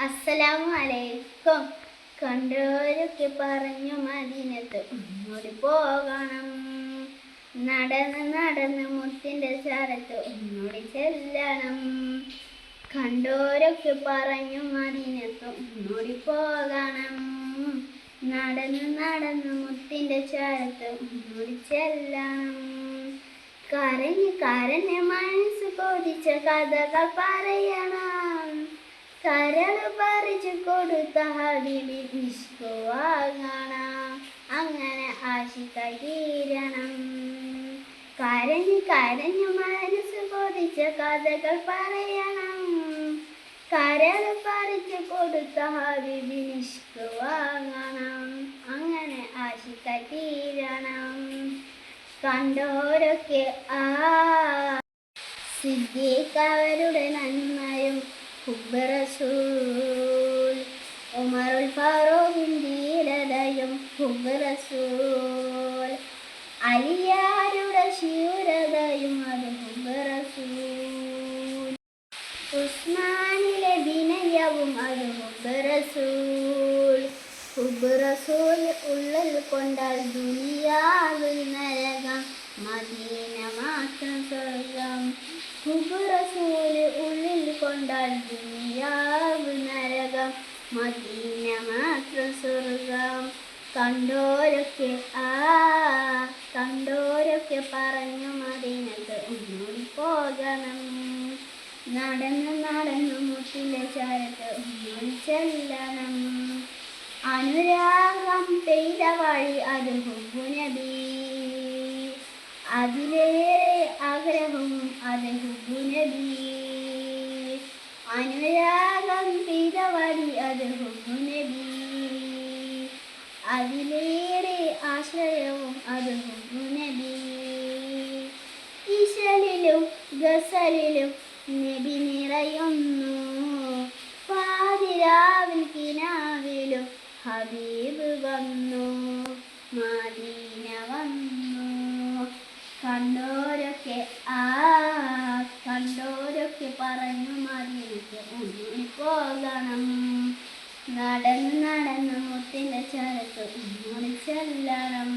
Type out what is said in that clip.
അസ്സലാമു അലൈക്കും കണ്ടോരൊക്കെ പറഞ്ഞു മദീനത്ത്. ഇങ്ങോട്ട് പോകണം. നടന്ന് നടന്ന് മുത്തിന്റെ ചരത്ത് ഇങ്ങോട്ട് ചെല്ലണം. കണ്ടോരൊക്കെ പറഞ്ഞു മദീനത്ത് ഇങ്ങോട്ട് പോകണം. നടന്ന് നടന്ന് മുത്തിന്റെ ചരത്ത് ഇങ്ങോട്ട് ചെല്ലണം. കരഞ്ഞ് കരഞ്ഞ് മനസ്സ് കൊതിച്ച കഥകൾ പറയണം. കരൾ പറിച്ചു കൊടുത്ത ഹടിലി വിഷ്ണുവാകണം അങ്ങനെ ആശി തീരണം കരഞ്ഞ് കരഞ്ഞു മനസ്സ് കൊതിച്ച കഥകൾ പറയണം. കരൾ പറിച്ചു കൊടുത്ത ഹബീബി നിഷ്കുവാകണം അങ്ങനെ ആശി തീരണം കണ്ടോരൊക്കെ ആ. സിദ്ദീഖ് അവരുടെ നന്മയും ഹുബ്ബ് റസൂൽ ഉമറുൽ ഫാറൂഖിൻ ധീരതയും ഹുബ്ബ് റസൂൽ അലിയാരുടെ ശിവരതയും അത് ഹുബ്ബ് റസൂൽ ഉസ്മാനിലെ വിനയവും അത് ഹുബ്ബ് റസൂൽ ഹുബ്ബ് റസൂൽ ഉള്ളിൽ കൊണ്ടാൽ ദുനിയാവിൽ നരകം മദീന മാത്രം സ്വർഗം. ഹുബ്ബ് റസൂൽ കൊണ്ടാൽ ദുനിയാവ് നരകം മദീന മാത്രം സ്വർഗം. കണ്ടോരൊക്കെ ആ കണ്ടോരൊക്കെ പറഞ്ഞു മദീനത്ത് ഒന്നുകൂടി പോകണം. നടന്ന് നടന്നു മുട്ടിലെ ചരത്ത് ഒന്നുകൂടി ചെല്ലണം. അനുരാഗം പെയ്ത വഴി അത് ഹുബുനബി അതിലേറെ ആഗ്രഹവും അത് ഹുബുനബി അനുരാഗം പെയ്ത വഴി അത് ഹുബുനബി അതിലേറെ ആശ്രയവും അത് ഹുബുനബി ഈശലിലും ഗസലിലും നബി നിറയുന്നു. പാതിരാവിൽ കിനാവിലും ഹബീബ് വന്നു. മദീന വന്നു. കണ്ടോരൊക്കെ ആ കണ്ടോരൊക്കെ പറഞ്ഞു മദീനയ്ക്ക് ഒന്നിന് പോകണം നടന്ന് നടന്ന് മുത്തിന്റെ ചരത്ത് ഒന്നുകൂടി ചെല്ലണം